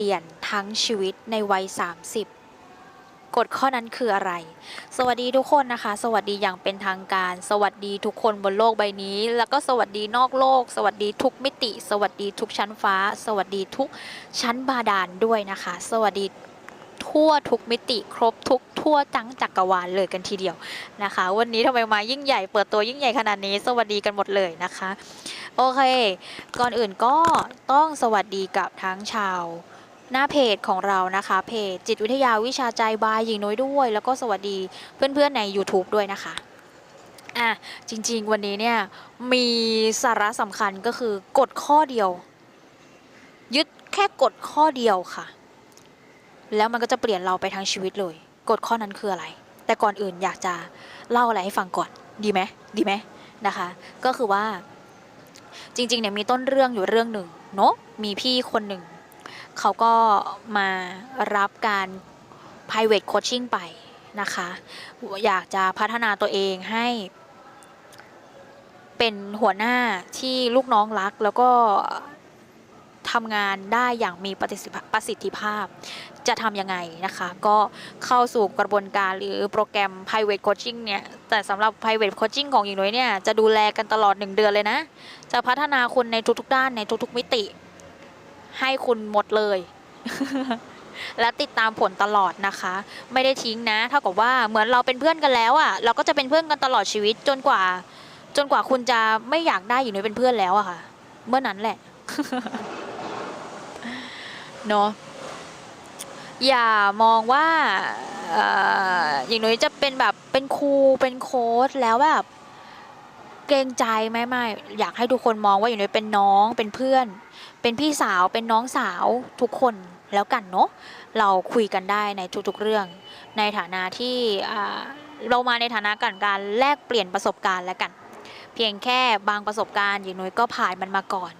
เปลี่ยนทั้งชีวิตในวัย 30 กฎข้อนั้นคืออะไร สวัสดีทุกคนนะคะ สวัสดีอย่างเป็นทางการ สวัสดีทุกคนบนโลกใบนี้ แล้วก็สวัสดีนอกโลก สวัสดีทุกมิติ สวัสดีทุกชั้นฟ้า สวัสดีทุกชั้นบาดาลด้วยนะคะ สวัสดีทั่วทุกมิติครบทุกทั่วจังจักรวาลเลยกันทีเดียวนะคะ วันนี้ทำไมมายิ่งใหญ่เปิดตัวยิ่งใหญ่ขนาดนี้ สวัสดีกันหมดเลยนะคะ โอเค ก่อนอื่นก็ต้องสวัสดีกับทั้งชาว หน้าเพจของเรานะคะ เพจจิตวิทยาวิชาใจบายหญิงน้อยด้วย แล้วก็สวัสดีเพื่อนๆใน YouTube ด้วยนะคะอะจริงๆวันนี้เนี่ยมีสาระสำคัญก็คือกฎข้อเดียว ยึดแค่กฎข้อเดียวค่ะ แล้วมันก็จะเปลี่ยนเราไปทั้งชีวิตเลยกฎข้อนั้นคืออะไร แต่ก่อนอื่นอยากจะเล่าอะไรให้ฟังก่อนดีไหมดีไหมนะคะ ก็คือว่าจริงๆเนี่ยมีต้นเรื่องอยู่เรื่องหนึ่งเนาะมีพี่คนหนึ่ง เขาก็มารับการ private coaching ไปนะคะ อยากจะพัฒนาตัวเองให้เป็นหัวหน้าที่ลูกน้องรักแล้วก็ทำงานได้อย่างมีประสิทธิภาพประสิทธิภาพ จะทำยังไงนะคะ ก็เข้าสู่กระบวนการหรือโปรแกรม private coaching เนี่ย แต่สำหรับ private coaching ของหญิงน้อยเนี่ย จะดูแลกันตลอด 1 เดือนเลยนะ จะพัฒนาคุณในทุกๆด้านในทุกๆมิติ ให้คุณหมดเลย และติดตามผลตลอดนะคะ ไม่ได้ทิ้งนะ เท่ากับว่าเหมือนเราเป็นเพื่อนกันแล้วอะ่ะ เราก็จะเป็นเพื่อนกันตลอดชีวิตจนกว่า จนกว่าคุณจะไม่อยากได้อยู่ในเป็นเพื่อนแล้วอะค่ะ เมื่อนั้นแหละเนาะอย่ามองว่าอออย่างน้อยจะเป็นแบบเป็นครูเป็นโค้ชแล้วแบบ เกรงใจไหมไม่อยากให้ทุกคนมองว่าอย่างน้อยเป็นน้องเป็นเพื่อน เป็นพี่สาวเป็นน้องสาวทุกคนแล้วกันเนาะเราคุยกันได้ในทุกๆเรื่อง ในฐานะที่เรามาในฐานะการการแลกเปลี่ยนประสบการณ์แล้วกัน เพียงแค่บางประสบการณ์อย่างน้อยก็ผ่านมันมาก่อน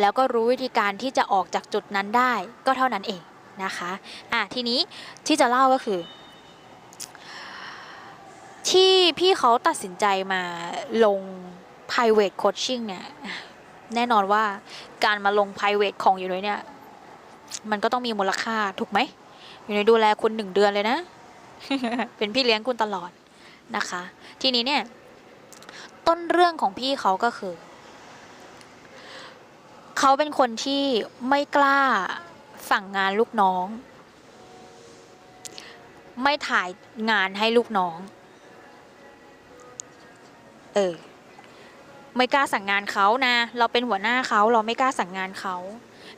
แล้วก็รู้วิธีการที่จะออกจากจุดนั้นได้ก็เท่านั้นเองนะคะอะทีนี้ที่จะเล่าก็คือ ที่พี่เขาตัดสินใจมาลง private coaching เนี่ย แน่นอนว่าการมาลง private ของอยู่เลยเนี่ย มันก็ต้องมีมูลค่าถูกไหม อยู่ในดูแลคุณหนึ่งเดือนเลยนะ เป็นพี่เลี้ยงคุณตลอดนะคะ ทีนี้เนี่ย ต้นเรื่องของพี่เขาก็คือ เขาเป็นคนที่ไม่กล้าสั่งงานลูกน้อง ไม่ถ่ายงานให้ลูกน้อง ออ ไม่กล้าสั่งงานเขานะ เราเป็นหัวหน้าเขาเราไม่กล้าสั่งงานเขา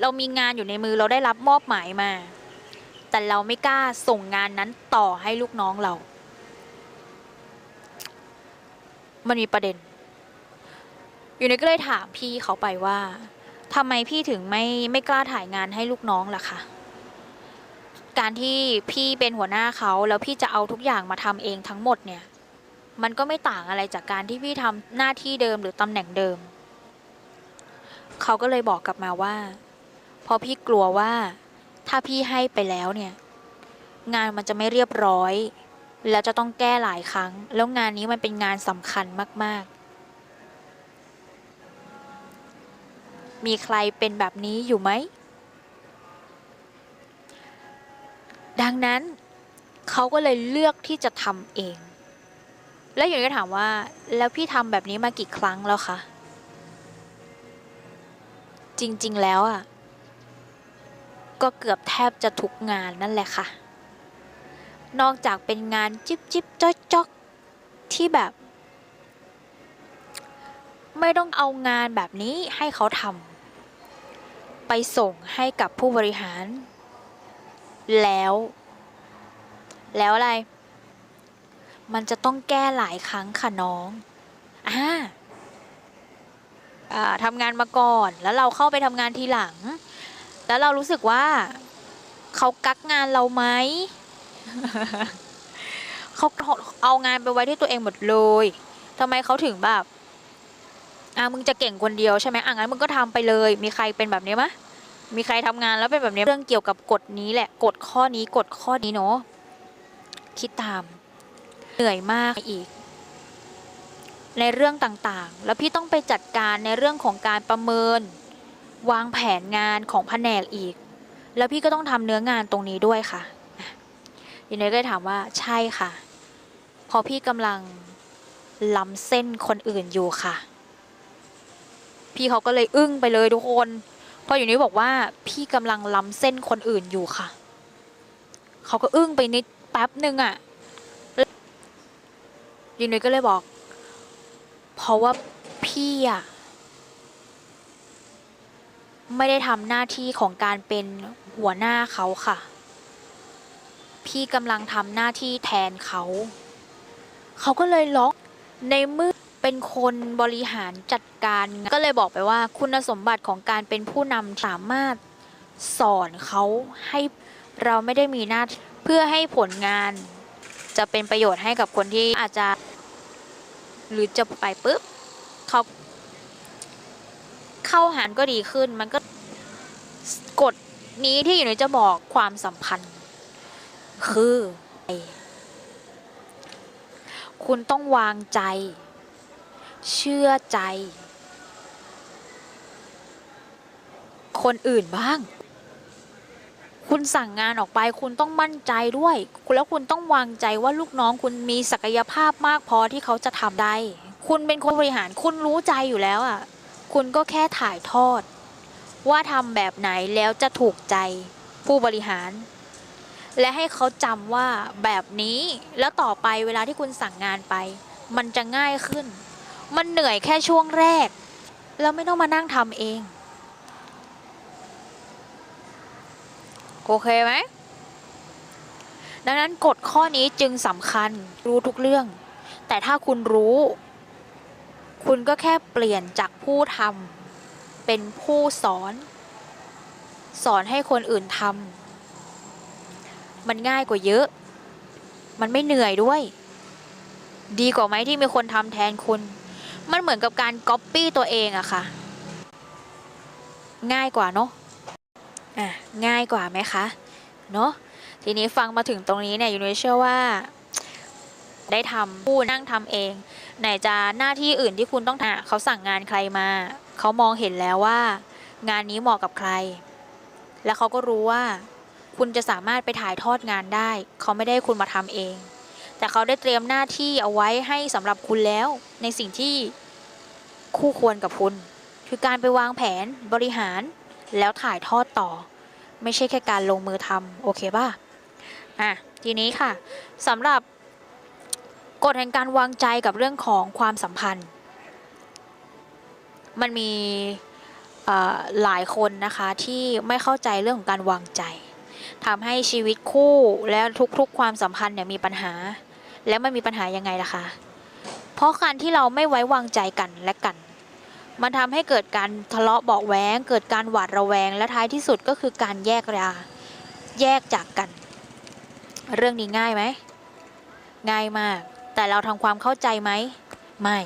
เรามีงานอยู่ในมือเราได้รับมอบหมายมา แต่เราไม่กล้าส่งงานนั้นต่อให้ลูกน้องเรา มันมีประเด็น อยู่ในก็เลยถามพี่เขาไปว่าทำไมพี่ถึงไม่ไม่กล้าถ่ายงานให้ลูกน้องล่ะคะการที่พี่เป็นหัวหน้าเขาแล้วพี่จะเอาทุกอย่างมาทำเองทั้งหมดเนี่ย มันก็ไม่ต่างอะไรจากการที่พี่ทำหน้าที่เดิมหรือตำแหน่งเดิม เขาก็เลยบอกกลับมาว่าเพราะพี่กลัวว่า ถ้าพี่ให้ไปแล้วเนี่ย งานมันจะไม่เรียบร้อย แล้วจะต้องแก้หลายครั้ง แล้วงานนี้มันเป็นงานสำคัญมาก ๆ มีใครเป็นแบบนี้อยู่ไหม ดังนั้นเขาก็เลยเลือกที่จะทำเอง แล้วอยู่ก็ถามว่า แล้วพี่ทำแบบนี้มากี่ครั้งแล้วคะจริง ๆ แล้วอะ ก็เกือบแทบจะทุกงานนั่นแหละค่ะ นอกจากเป็นงานจิบจิบจ๊อกจ๊อกที่แบบ ไม่ต้องเอางานแบบนี้ให้เขาทำไปส่งให้กับผู้บริหาร แล้ว แล้วอะไร มันจะต้องแก้หลายครั้งค่ะน้องอ่าทำงานมาก่อน แล้วเราเข้าไปทำงานทีหลัง แล้วเรารู้สึกว่าเขากักงานเราไหม เขาเอางานไปไว้ที่ตัวเองหมดเลยทำไมเขาถึงแบบ อะมึงจะเก่งคนเดียวใช่ไหมอะงั้นมึงก็ทำไปเลย มีใครเป็นแบบนี้ไหมมีใครทำงานแล้วเป็นแบบนี้ เรื่องเกี่ยวกับกฎนี้แหละ กฎข้อนี้ กฎข้อนี้เนาะ คิดตาม เหนื่อยมากอีก ในเรื่องต่างๆ แล้วพี่ต้องไปจัดการในเรื่องของการประเมิน วางแผนงานของแผนกอีก แล้วพี่ก็ต้องทำเนื้องานตรงนี้ด้วยค่ะอะยินดีก็เลยถามว่าใช่ค่ะ พอพี่กำลังล้ำเส้นคนอื่นอยู่ค่ะ พี่เขาก็เลยอึ้งไปเลยทุกคนเพออยู่นี้บอกว่าพี่กำลังล้ำเส้นคนอื่นอยู่ค่ะ เขาก็อึ้งไปนิดแป๊บหนึ่งอะ่ะ ยินดีก็เลยบอก เพราะว่าพี่อะไม่ได้ทำหน้าที่ของการเป็นหัวหน้าเขาค่ะ พี่กำลังทำหน้าที่แทนเขา เขาก็เลยร้องในมือเป็นคนบริหารจัดการ ก็เลยบอกไปว่าคุณสมบัติของการเป็นผู้นำสามารถสอนเขาให้เราไม่ได้มีหน้าเพื่อให้ผลงาน จะเป็นประโยชน์ให้กับคนที่อาจจะ หรือจะไปปุ๊บเขาเข้าหารก็ดีขึ้น มันก็กฎนี้ที่อยู่ในจะบอกความสัมพันธ์ คือคุณต้องวางใจ เชื่อใจ คนอื่นบ้าง คุณสั่งงานออกไปคุณต้องมั่นใจด้วย แล้วคุณต้องวางใจว่าลูกน้องคุณมีศักยภาพมากพอที่เขาจะทำได้ คุณเป็นคนบริหารคุณรู้ใจอยู่แล้วอะ คุณก็แค่ถ่ายทอด ว่าทำแบบไหนแล้วจะถูกใจผู้บริหาร และให้เขาจำว่าแบบนี้แล้วต่อไปเวลาที่คุณสั่งงานไป มันจะง่ายขึ้น มันเหนื่อยแค่ช่วงแรก แล้วไม่ต้องมานั่งทำเอง โอเคไหม ดังนั้นกฎข้อนี้จึงสำคัญรู้ทุกเรื่อง แต่ถ้าคุณรู้ คุณก็แค่เปลี่ยนจากผู้ทำเป็นผู้สอน สอนให้คนอื่นทำมันง่ายกว่าเยอะ มันไม่เหนื่อยด้วย ดีกว่าไหมที่มีคนทำแทนคุณ มันเหมือนกับการก๊อปปี้ตัวเองอะค่ะ ง่ายกว่าเนาะ อะง่ายกว่าไหมคะเนาะทีนี้ฟังมาถึงตรงนี้เนี่ยยูนิเชื่อว่าได้ทำผู้นั่งทำเอง ไหนจะหน้าที่อื่นที่คุณต้องทำเขาสั่งงานใครมา เขามองเห็นแล้วว่า งานนี้เหมาะกับใคร แล้วเขาก็รู้ว่า คุณจะสามารถไปถ่ายทอดงานได้ เขาไม่ได้คุณมาทำเอง แต่เขาได้เตรียมหน้าที่เอาไว้ให้สำหรับคุณแล้ว ในสิ่งที่คู่ควรกับคุณ คือการไปวางแผนบริหาร แล้วถ่ายทอดต่อ ไม่ใช่แค่การลงมือทำโอเคป่ะอะทีนี้ค่ะสำหรับกฎแห่งการวางใจกับเรื่องของความสัมพันธ์ มันมีหลายคนนะคะที่ไม่เข้าใจเรื่องของการวางใจทำให้ชีวิตคู่และทุกๆ ความสัมพันธ์เนี่ยมีปัญหา แล้วมันมีปัญหายังไงล่ะคะ เพราะการที่เราไม่ไว้วางใจกันและกัน มันทำให้เกิดการทะเลาะเบาะแว้งเกิดการหวาดระแวง และท้ายที่สุดก็คือการแยกราแยกจากกัน เรื่องนี้ง่ายไหม ง่ายมาก แต่เราทำความเข้าใจไหม ไม่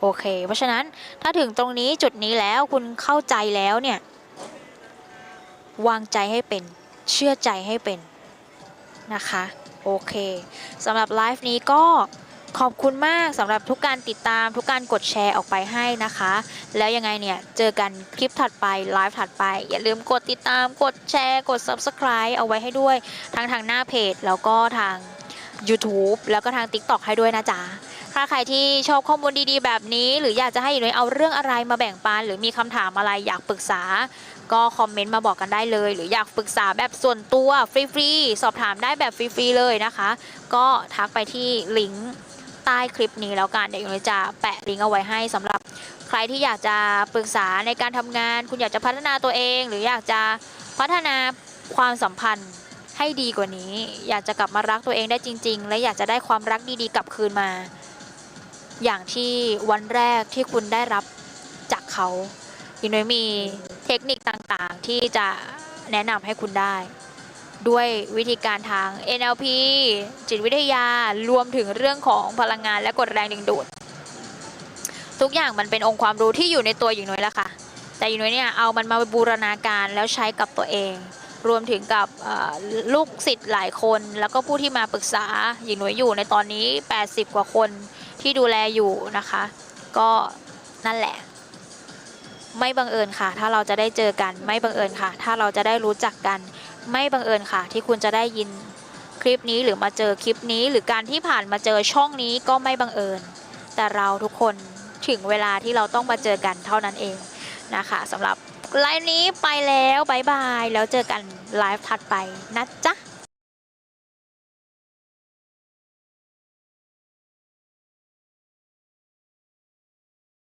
โอเค เพราะฉะนั้นถ้าถึงตรงนี้จุดนี้แล้วคุณเข้าใจแล้วเนี่ย วางใจให้เป็น เชื่อใจให้เป็นนะคะ โอเคสำหรับไลฟ์นี้ก็ ขอบคุณมากสำหรับทุกการติดตามทุกการกดแชร์ออกไปให้นะคะ แล้วยังไงเนี่ยเจอกันคลิปถัดไปไลฟ์ถัดไป อย่าลืมกดติดตามกดแชร์ กด Subscribe เอาไว้ให้ด้วย ทั้งทางหน้าเพจ แล้วก็ทาง YouTube แล้วก็ทาง TikTok ให้ด้วยนะจ๊ะถ้าใครที่ชอบข้อมูลดีๆ แบบนี้ หรืออยากจะให้อยู่ในเอาเรื่องอะไรมาแบ่งปัน หรือมีคำถามอะไรอยากปรึกษา ก็คอมเมนต์มาบอกกันได้เลย หรืออยากปรึกษาแบบส่วนตัวฟรีๆสอบถามได้แบบฟรีๆเลยนะคะ ก็ทักไปที่ลิงก์ ใต้คลิปนี้แล้วกันเดี๋ยวอยู่จะแปะลิงก์เอาไว้ให้สำหรับใครที่อยากจะปรึกษาในการทำงาน คุณอยากจะพัฒนาตัวเอง หรืออยากจะพัฒนาความสัมพันธ์ให้ดีกว่านี้ อยากจะกลับมารักตัวเองได้จริง ๆ และอยากจะได้ความรักดีๆกลับคืนมา อย่างที่วันแรกที่คุณได้รับจากเขายินดีมีเทคนิคต่างๆ ที่จะแนะนำให้คุณได้ ด้วยวิธีการทาง NLP จิตวิทยารวมถึงเรื่องของพลังงานและกฎแรงดึงดูด ทุกอย่างมันเป็นองค์ความรู้ที่อยู่ในตัวหญิงน้อยแล้วค่ะ แต่หญิงน้อยเนี่ยเอามันมาบูรณาการแล้วใช้กับตัวเอง รวมถึงกับลูกศิษย์หลายคน แล้วก็ผู้ที่มาปรึกษาหญิงน้อยอยู่ในตอนนี้ 80 กว่าคนที่ดูแลอยู่นะคะ ก็นั่นแหละไม่บังเอิญค่ะ ถ้าเราจะได้เจอกัน ไม่บังเอิญค่ะ ถ้าเราจะได้รู้จักกัน ไม่บังเอิญค่ะ ที่คุณจะได้ยินคลิปนี้หรือมาเจอคลิปนี้ หรือการที่ผ่านมาเจอช่องนี้ก็ไม่บังเอิญ แต่เราทุกคนถึงเวลาที่เราต้องมาเจอกันเท่านั้นเองนะคะสำหรับไลฟ์นี้ไปแล้วบายบาย แล้วเจอกันไลฟ์ถัดไปนะจ